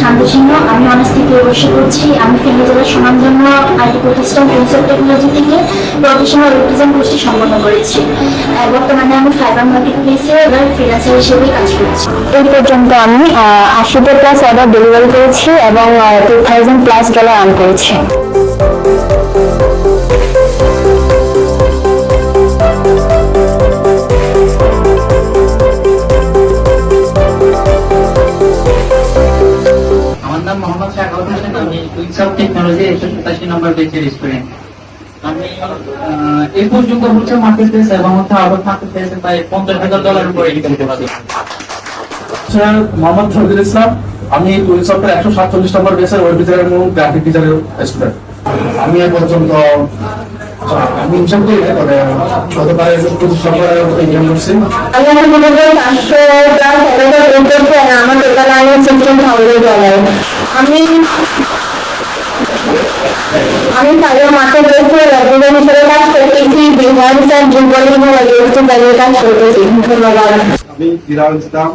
শান্তি সিংহ। আমি অনার্স থেকে বসে করছি আমি ফিল্মে জেলার সুনামধন্য আইটি প্রতিষ্ঠান প্রিন্সেপ টেকনোলজি থেকে প্রফেশনাল রিপ্রেজেন্ট কোর্সটি সম্পন্ন করেছি। বর্তমানে আমি ফাইবার মার্কেট প্লেসে এবার ফ্রিল্যান্সার হিসেবে কাজ করছি। এই পর্যন্ত আমি আশিটা প্লাস অর্ডার ডেলিভারি করেছি এবং two thousand plus dollar earn করেছি। একশো সাতাশি নম্বর বেচের স্টুডেন্ট আমি এই পর্যন্ত হচ্ছে মার্কেট প্লেস এবং হচ্ছে আবার মার্কেট প্লেসে প্রায় পঞ্চাশ হাজার ডলার উপরে ইনকাম স্যার মোহাম্মদ শহীদুল ইসলাম আমি টুইন সফটওয়্যার একশো সাতচল্লিশ নম্বর বেসের ওয়েব ডিজাইনার এবং গ্রাফিক ডিজাইনের স্টুডেন্ট আমি এ পর্যন্ত আমি ইনকাম করি না তবে গতবারে পঁচিশ নম্বর ইনকাম করছি। আমি আমার মনে করি পাঁচশো প্লাস আমার টোটাল থাউজেন্ড আমি আমি ফাইবার মার্কেট প্লেসে রেগুলার হিসেবে কাজ করতেছি বিহার স্যার যুবলী এবং এগ্রিকালচার কাজ করতেছি। ধন্যবাদ। আমি দিলাল ইসলাম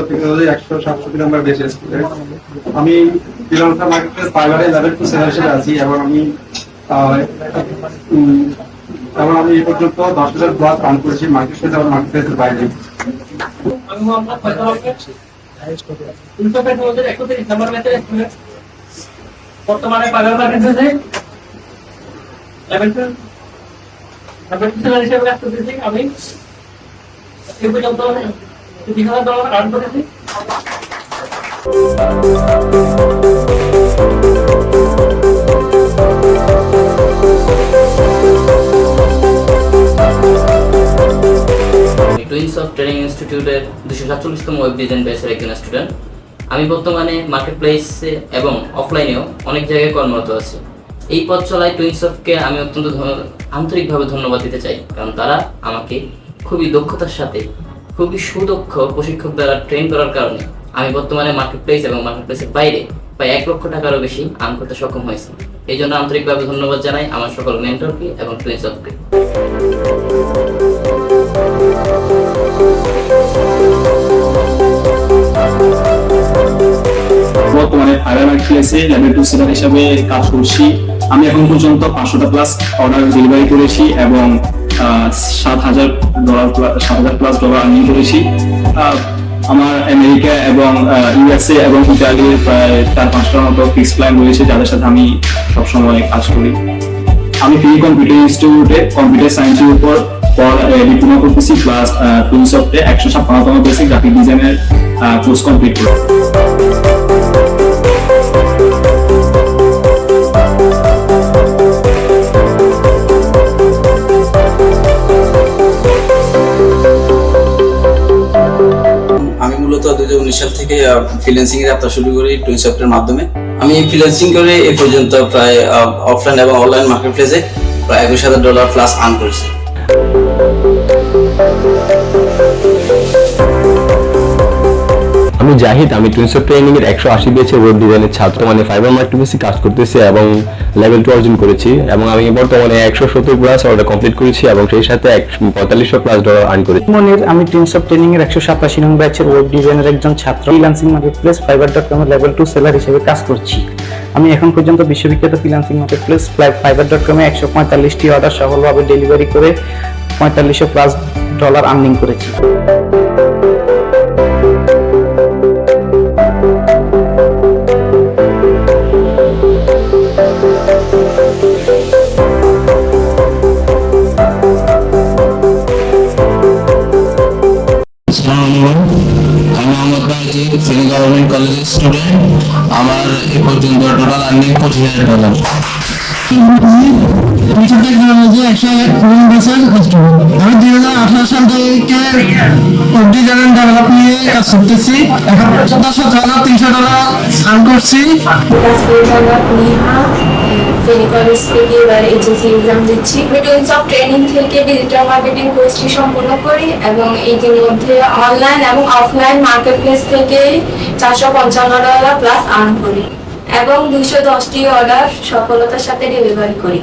অফ টেকনোলজি একশো সাতষট্টি নম্বর বেসের স্টুডেন্ট আমি দিলালটা মার্কেট প্লেস ফাইবারে লেভেল টু সেলার হিসেবে আছি এবং আমি এবং আমি এই পর্যন্ত দশ হাজার প্লাস রান করেছি মার্কেট এবং মার্কেট বাইরে। আমি মোহাম্মদ ফয়সাল আহমেদ কুইন্স অফ একশো তিরিশ নম্বর বেচের স্টুডেন্ট। বর্তমানে পাগল আর্ন করেছি। টুইন্স অফ ট্রেনিং ইনস্টিটিউটের দুশো সাতচল্লিশতম ওয়েব ডিজাইন ব্যাচের একজন স্টুডেন্ট আমি বর্তমানে মার্কেট প্লেসে এবং অফলাইনেও অনেক জায়গায় কর্মরত আছি। এই পথ চলায় টুইন্স অফকে আমি অত্যন্ত আন্তরিকভাবে ধন্যবাদ দিতে চাই। কারণ তারা আমাকে খুবই দক্ষতার সাথে, খুবই সুদক্ষ প্রশিক্ষক দ্বারা ট্রেন করার কারণে আমি বর্তমানে মার্কেট প্লেস এবং মার্কেট প্লেসের বাইরে প্রায় এক লক্ষ টাকারও বেশি আর্ন করতে সক্ষম হয়েছি। এই জন্য আন্তরিকভাবে ধন্যবাদ জানাই আমার সকল মেন্টরকে এবং টুইন্স বর্তমানে ফায়ার মার্কেট টু সেলার হিসাবে কাজ করছি। আমি এখন পর্যন্ত পাঁচশোটা প্লাস অর্ডার ডেলিভারি করেছি এবং সাত হাজার ডলার সাত হাজার প্লাস ডলার আর্নিং করেছি। আমার আমেরিকা এবং ইউএসএ এবং ইটালির প্রায় চার, পাঁচটার মতো ফিক্স ক্লায়েন্ট রয়েছে যাদের সাথে আমি সবসময় কাজ করি। আমি ফ্রি কম্পিউটার ইনস্টিটিউটে কম্পিউটার সায়েন্সের উপর ডিপ্লোমা করতেছি প্লাস টুলসফটে একশো ছাপ্পান্নতম বেসিক গ্রাফিক ডিজাইনের কোর্স কমপ্লিট করেছি। সাল থেকে ফ্রিল্যান্সিং এর যাত্রা শুরু করি টুইন সফটের মাধ্যমে। আমি ফ্রিল্যান্সিং করে এ পর্যন্ত প্রায় অফলাইন এবং অনলাইন মার্কেট প্লেসে প্রায় একুশ হাজার ডলার প্লাস আর্ন করেছি। আমি জাহিদ, আমি টুইন্স অফ ট্রেনিং এর একশো আশি বেছে ওয়েব ডিজাইনের ছাত্র। মানে ফাইবার মার্কেটপ্লেসে কাজ করতেছি এবং লেভেল টু অর্জন করেছি এবং আমি বর্তমানে একশো সত্তর প্লাস অর্ডার কমপ্লিট করেছি এবং সেই সাথে পঁয়তাল্লিশশো প্লাস ডলার আর্ন করেছি। মনির আমি টিমস অফ ট্রেনিং এর একশো সাতাশি নং ব্যাচের ওয়েব ডিজাইনের একজন ছাত্র। Freelancing market place Fiverr dot কমের লেভেল টু সেলার হিসেবে কাজ করছি। আমি এখন পর্যন্ত বিশ্ববিখ্যাত freelancing market place Fiverr dot কমে একশো পঁয়তাল্লিশটি অর্ডার সফলভাবে ডেলিভারি করে পঁয়তাল্লিশশো প্লাস ডলার আর্নিং করেছি। রাজি গভর্নমেন্ট কলেজের স্টুডেন্ট আমার এ পর্যন্ত টোটাল আর্নিং পঁচিশ হাজার ডলার আমি দুই হাজার আঠারো সাল থেকে ডিজাইন ডেভেলপ নিয়ে কাজ করতেছি। এখন সতেরো হাজার তিনশো ডলার আর্ন করছি। ফেনী এক্সাম দিচ্ছি। অফ ট্রেনিং থেকে ডিজিটাল মার্কেটিং কোর্সটি সম্পূর্ণ করি এবং ইতিমধ্যে অনলাইন এবং অফলাইন মার্কেট থেকে চারশো পঞ্চান্ন ডলার প্লাস আর্ন করি এবং দুইশো দশটি অর্ডার সফলতার সাথে ডেলিভারি করি।